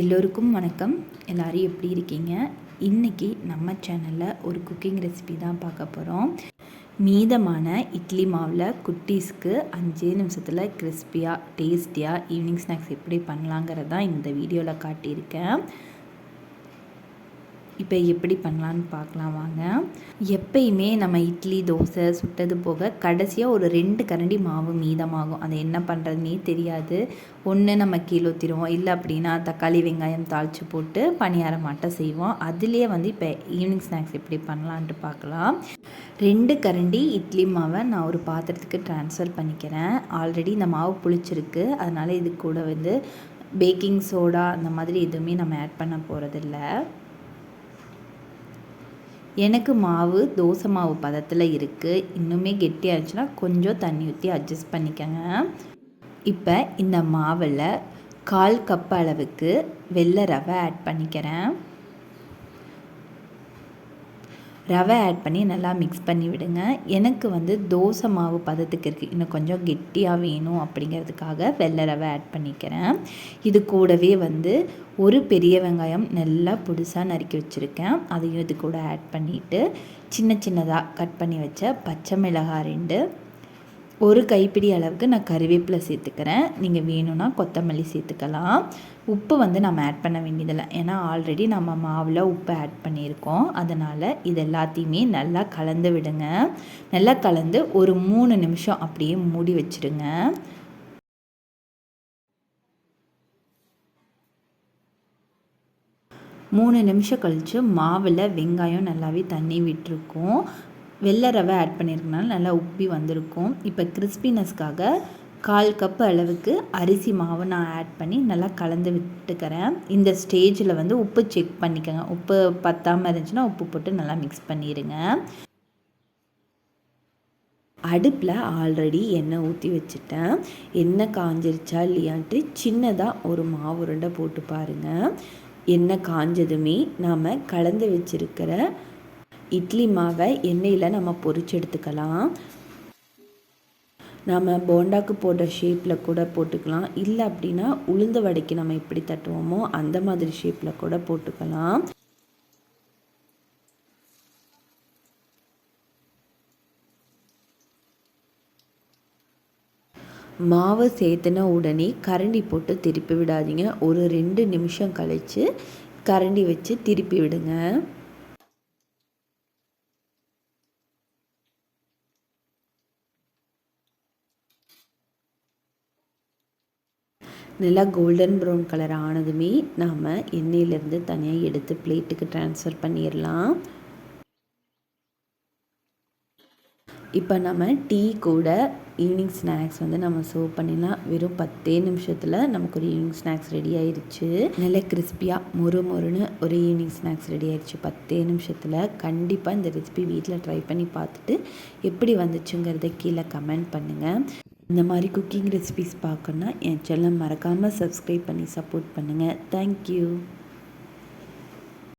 எல்லோருக்கும் வணக்கம். எல்லோரும் எப்படி இருக்கீங்க? இன்றைக்கி நம்ம சேனலில் ஒரு குக்கிங் ரெசிபி தான் பார்க்க போகிறோம் மீதமான இட்லி மாவில் குட்டீஸ்க்கு அஞ்சே நிமிஷத்தில் கிறிஸ்பியாக டேஸ்டியாக ஈவினிங் ஸ்நாக்ஸ் எப்படி பண்ணலாங்கிறதான் இந்த வீடியோவில் காட்டியிருக்கேன். இப்போ எப்படி பண்ணலான்னு பார்க்கலாம் வாங்க. எப்பயுமே நம்ம இட்லி தோசை சுட்டது போக கடைசியாக ஒரு ரெண்டு கரண்டி மாவு மீதமாகும். அதை என்ன பண்ணுறதுனே தெரியாது. ஒன்று நம்ம கீழே ஊற்றிடுவோம் இல்லை அப்படின்னா தக்காளி வெங்காயம் தாளித்து போட்டு பணியாரம் மாட்டை செய்வோம். அதுலேயே வந்து இப்போ ஈவினிங் ஸ்நாக்ஸ் எப்படி பண்ணலான்ட்டு பார்க்கலாம். ரெண்டு கரண்டி இட்லி மாவை நான் ஒரு பாத்திரத்துக்கு ட்ரான்ஸ்ஃபர் பண்ணிக்கிறேன். ஆல்ரெடி இந்த மாவு புளிச்சிருக்கு. அதனால் இது கூட வந்து பேக்கிங் சோடா அந்த மாதிரி எதுவுமே நம்ம ஆட் பண்ண போகிறதில்ல எனக்கு மாவு தோசை மாவு பதத்தில் இருக்குது இன்னுமே கெட்டியாக இருந்துச்சுன்னா கொஞ்சம் தண்ணி ஊற்றி அட்ஜஸ்ட் பண்ணிக்கோங்க. இப்போ இந்த மாவில் கால் கப் அளவுக்கு வெள்ளை ரவை ஆட் பண்ணிக்கிறேன். ரவை ஆட் பண்ணி நல்லா மிக்ஸ் பண்ணி விடுங்க. எனக்கு வந்து தோசை மாவு பதத்துக்கு இருக்குது இன்னும் கொஞ்சம் கெட்டியாக வேணும் அப்படிங்கிறதுக்காக வெள்ளை ரவை ஆட் பண்ணிக்கிறேன். இது கூடவே வந்து ஒரு பெரிய வெங்காயம் நல்லா புதுசாக நறுக்கி வச்சுருக்கேன். அதையும் இது கூட ஆட் பண்ணிவிட்டு சின்ன சின்னதாக கட் பண்ணி வச்ச பச்சை மிளகாய் ரெண்டு ஒரு கைப்பிடி அளவுக்கு நான் கருவேப்பிலை சேர்த்துக்கிறேன். நீங்கள் வேணும்னா கொத்தமல்லி சேர்த்துக்கலாம். உப்பு வந்து நம்ம ஆட் பண்ண வேண்டியதில்லை. ஏன்னா ஆல்ரெடி நம்ம மாவில் உப்பு ஆட் பண்ணியிருக்கோம். அதனால் இது எல்லாத்தையுமே நல்லா கலந்து விடுங்க. நல்லா கலந்து ஒரு மூணு நிமிஷம் அப்படியே மூடி வச்சுடுங்க மூணு நிமிஷம் கழித்து மாவில் வெங்காயம் நல்லாவே தண்ணி விட்டுருக்கோம். வெள்ளை ரவை ஆட் பண்ணியிருக்கனால நல்லா உப்பி வந்திருக்கும். இப்போ கிறிஸ்பினஸ்க்காக கால் கப் அளவுக்கு அரிசி மாவு நான் ஆட் பண்ணி நல்லா கலந்து விட்டுக்கிறேன். இந்த ஸ்டேஜில் வந்து உப்பு செக் பண்ணிக்கோங்க. உப்பு பத்தாமல் இருந்துச்சுன்னா உப்பு போட்டு நல்லா மிக்ஸ் பண்ணிடுங்க அடுப்பில் ஆல்ரெடி எண்ணெய் ஊற்றி வச்சுட்டேன். எண்ணெய் காஞ்சிருச்சா இல்லையான்ட்டு சின்னதாக ஒரு மாவு உருண்டை போட்டு பாருங்கள் எண்ணெய் காஞ்சதுமே நாம் கலந்து வச்சுருக்கிற இட்லி மாவை எண்ணெயில் நம்ம பொறிச்சு எடுத்துக்கலாம். நம்ம போண்டாக்கு போடுற ஷேப்பில் கூட போட்டுக்கலாம். இல்லை அப்படின்னா உளுந்த வடைக்கு நம்ம எப்படி தட்டுவோமோ அந்த மாதிரி ஷேப்பில் கூட போட்டுக்கலாம். மாவு சேர்த்துன உடனே கரண்டி போட்டு திருப்பி விடாதீங்க. ஒரு ரெண்டு நிமிஷம் கழித்து கரண்டி வச்சு திருப்பி விடுங்க. நல்லா கோல்டன் ப்ரௌன் கலர் ஆனதுமே நாம் எண்ணெயிலேருந்து தனியாக எடுத்து பிளேட்டுக்கு ட்ரான்ஸ்ஃபர் பண்ணிடலாம் இப்போ நம்ம டீ கூட ஈவினிங் ஸ்நாக்ஸ் வந்து நம்ம சர்வ் பண்ணிடலாம் வெறும் பத்தே நிமிஷத்தில் நமக்கு ஒரு ஈவினிங் ஸ்நாக்ஸ் ரெடி ஆயிடுச்சு நல்ல கிறிஸ்பியாக மொறு மொறுன்னு ஒரு ஈவினிங் ஸ்நாக்ஸ் ரெடி ஆயிடுச்சு பத்தே நிமிஷத்தில் கண்டிப்பாக இந்த ரெசிபி வீட்டில் ட்ரை பண்ணி பார்த்துட்டு எப்படி வந்துச்சுங்கிறத கீழே கமெண்ட் பண்ணுங்கள் இந்த மாதிரி குக்கிங் ரெசிபிஸ் பார்க்கணுன்னா என் சேனலை மறக்காமல் சப்ஸ்கிரைப் பண்ணி சப்போர்ட் பண்ணுங்கள் தேங்க்யூ